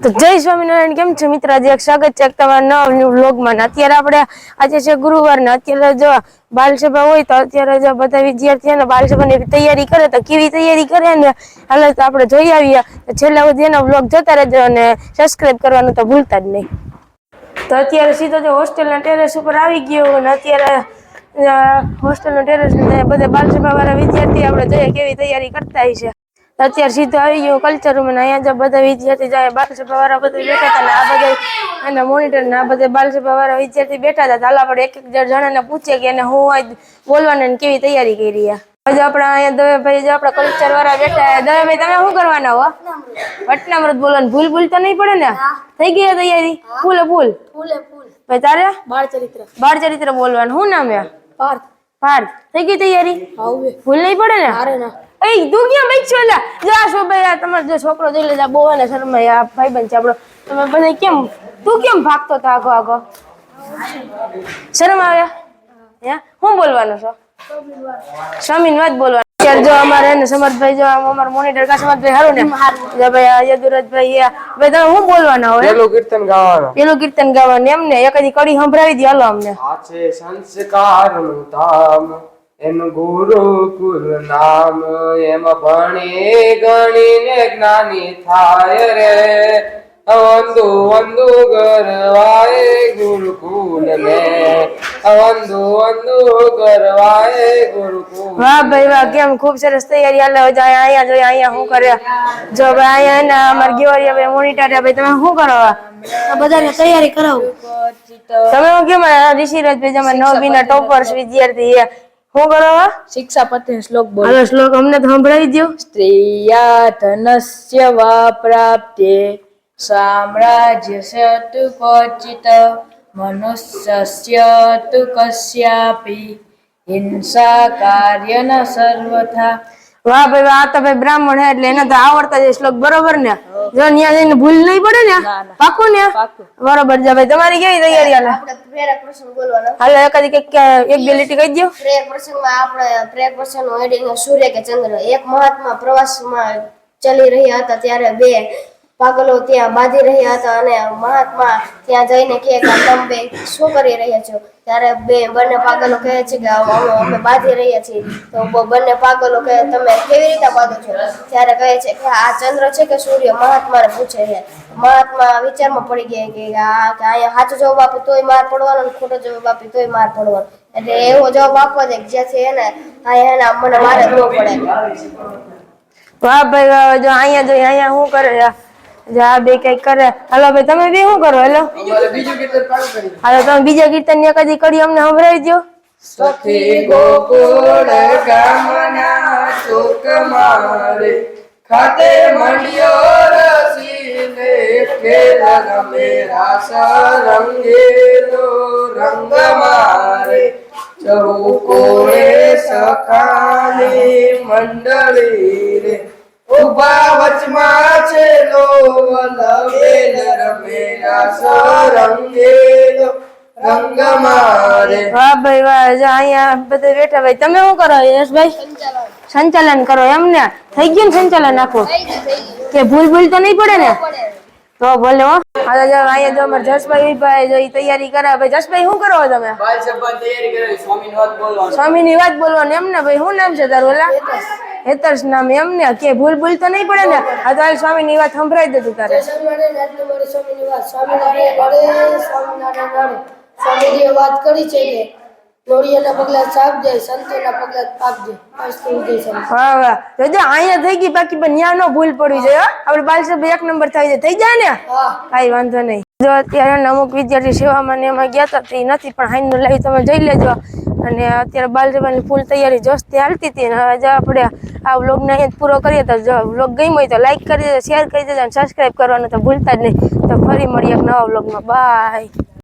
તો જય સ્વામિનારાયણ, કેમ છે મિત્ર? આજે એક સ્વાગત છે તમારા નવા ન્યુ વ્લોગમાં અત્યારે આપણે આજે છે ગુરુવાર ને અત્યારે જો બાલસભા હોય તો અત્યારે જો બધા વિદ્યાર્થીઓ ને બાલસભાની તૈયારી કરે તો કેવી તૈયારી કરે ને, હાલ તો આપણે જોઈ આવીએ. છેલ્લા સુધી એનો વ્લોગ જોતા રહેજો અને સબસ્ક્રાઇબ કરવાનું તો ભૂલતા જ નહીં. તો અત્યારે સીધો જો હોસ્ટેલના ટેરેસ ઉપર આવી ગયો અને અત્યારે હોસ્ટેલનો ટેરેસ બધા બાલસભા વાળા વિદ્યાર્થી આપણે જોઈએ કેવી તૈયારી કરતા હોય છે. અત્યારે સીધો આવી ગયો કલ્ચર રૂમ અહીંયા જો બધા વિદ્યાર્થી જાય બાલસભા વાળા બધા બેઠા હતા ને આ બધા એના મોનિટર ને આ બધા બાલસભા વાળા વિદ્યાર્થી બેઠા હતા. હાલ આપણે એક એક જણાને પૂછીએ કે એને હું આજ બોલવાની ને કેવી તૈયારી કરી રહ્યા હજુ આપણા અહીંયા દવેભાઈ જો આપણા કલ્ચર વાળા બેઠા દવેભાઈ તમે શું કરવાના હો? વટનામૃત બોલવાનું ભૂલ ભૂલ તો નહીં પડે ને? થઈ ગઈ તૈયારી? ફૂલે ફૂલ? ફૂલે ફૂલ. ભાઈ તારે? બાળ ચરિત્ર બાળ ચરિત્ર બોલવાનું. શું નામ છે? પાર્થ. પાર્થ થઈ ગઈ તૈયારી? ભૂલ નહીં પડે ને? અરે ના. એ તું ક્યાં બેઠ છો? લા જા શોભાઈ તમારો જો છોકરો જોઈ લેજા બહુ ને શરમાય આ ભાઈ બન છે આપણો. તમે બધા કેમ તું કેમ ભાગતો તો આગો આગો શરમ આવ્યા હે? હું બોલવાનો છો? સ્વામીની વાત બોલવાનું. અત્યારે જો અમારે ને સમર્થભાઈ જો આમ મોનિટર કા સમર્થભાઈ હારું ને? જો ભાઈ આ યદુરાજભાઈ આ ભાઈ તમે હું બોલવાના હોય પેલું કીર્તન ગાવાનું. પેલું કીર્તન ગાવાનું એમ ને? એક કડી સંભળાવી દે હાલો અમને. આછે સંસ્કારનું ધામ એનું ગુરુકુલ નામ એમાં ભણી ગણીને જ્ઞાની થાય રે. વંદુ વંદુ ગરવાય ગુરુકુલ ને વાહ ભાઈ વાહ કેમ? ખૂબ સરસ તૈયારી. હાલે હવે જાય અહીંયા જોઈએ અહીંયા શું કરે? જો ભાઈ અહીંયા ના અમાર ગેવરિયા ભાઈ મોનિટર ભાઈ તમે શું કરો? બધાને તૈયારી કરાવું. તમે હું કેમ ઋષિરાજ ભાઈ જે અમારા નવમીના ટોપર્સ વિદ્યાર્થી શું કરો? શિક્ષા પતિ શ્લોક બોલ. હાલો શ્લોક અમને તો સંભળાવી દો સ્ત્રીયા ધનસ્ય વા પ્રાપ્તે. સામ્રાજ્ય સતુ ક્વચિત. મનુષ્યસ્ય તુ કસ્યાપી હિંસા કાર્ય ન સર્વથા વાહ ભાઈ વાહ તો ભાઈ બ્રાહ્મણ હે એટલે એને તો આવડતા જ શ્લોક બરોબર ને? જો ન્યા જઈને ભૂલ નહીં પડે ને? પાકું ને? બરોબર છે ભાઈ તમારી કેવી તૈયારી હાલે? આપણે પ્રસંગ બોલવાનો. હાલો એકાદી કંઈક એક બે લીટી કહી દો પ્રેર પ્રસંગમાં આપણે પ્રેર પ્રસંગ હેડિંગ સૂર્ય કે ચંદ્ર. એક મહાત્મા પ્રવાસમાં ચાલી રહ્યા હતા ત્યારે બે પાગલો ત્યાં બાંધી રહ્યા હતા અને મહાત્મા ત્યાં જઈને કહે કે, તમે બે શું કરી રહ્યા છો? ત્યારે બે બંને પાગલો કહે છે કે અમે અમે બાંધી રહ્યા છીએ. તો બંને પાગલો કહે, તમે કેવી રીતે બાંધો છો? ત્યારે કહે છે કે, આ ચંદ્ર છે કે સૂર્ય? મહાત્માને પૂછે છે. મહાત્મા વિચારમાં પડી ગયા કે, આ, કે અહીંયા સાચો જવાબ આપે તોય માર પડવાનો ખોટો જવાબ આપે તોય માર પડવાનો. એટલે એવો જવાબ આપવો છે જ્યાંથી એને એને મને મારે ન પડે. વાહ ભાઈ વાહ, જો અહીંયા જો, અહીંયા શું કરે? જો બે કઈ કરે. હાલો ભાઈ તમે બે શું કરો? હેલો. હાલો તમે બીજા કીર્તન ને કદી કરી અમને સંભળાવી દો સખી ગોકુળ ગામના સુખ મારે ખાતે મંડ્યો રસીને ખેલ રમે રાસ રંગેલો રંગ મારે. ચૌકોળે સખાની મંડળી રે ઊભા વચમાં છે લો લવેલ રમેલા સરંગેલો રંગ મારે. વાહ ભાઈ વાહ અહીંયા બધા બેઠા ભાઈ તમે શું કરો યશભાઈ? સંચાલન કરો એમ ને? થઈ ગયું ને સંચાલન આખું? કે ભૂલ ભૂલ તો નહીં પડે ને? તો ભલે હો હાલો જો અહીંયા જો અમારે જસભાઈ ભાઈ જો ઈ તૈયારી કરે ભાઈ જસભાઈ શું કરો છો તમે? સ્વામીની વાત બોલવાનું. એમ ને ભાઈ શું નામ છે તારું ઓલા? હેતર્સ નામ એમ ને કે ભૂલ ભૂલ તો નહીં પડે ને? આ તો સ્વામી સ્વામીની વાત સંભળાઈ દે તું તારે. સ્વામીજીએ વાત કરી છે કે નોળિયાના પગલા સાપ જાય સંતોના પગલા પાપ જાય. અસ્તુ ઉદય છે. વાહ વાહ તો અહીંયા થઈ ગઈ બાકી પણ ન્યા નો ભૂલ પડવી જોઈએ હો. આપણે બાલસભ એક નંબર થઈ જાય થઈ જાય ને? કાંઈ વાંધો નહીં. જો અત્યારે અમુક વિદ્યાર્થી સેવામાં ને એમાં ગયા હતા તે નથી પણ હાઈનું લાઈવ તમે જોઈ લેજો. અને અત્યારે બાલસભાની ફૂલ તૈયારી જોશથી હાલતી હતી. અને હવે જો આપણે આ વ્લોગને અહીંયા જ પૂરો કરીએ તો જો વ્લોગ ગમ્યો હોય તો લાઈક કરી દેજો શેર કરી દેજો અને સબસ્ક્રાઈબ કરવાનું તો ભૂલતા જ નહીં. તો ફરી મળીએ એક નવા વ્લોગમાં. બાય.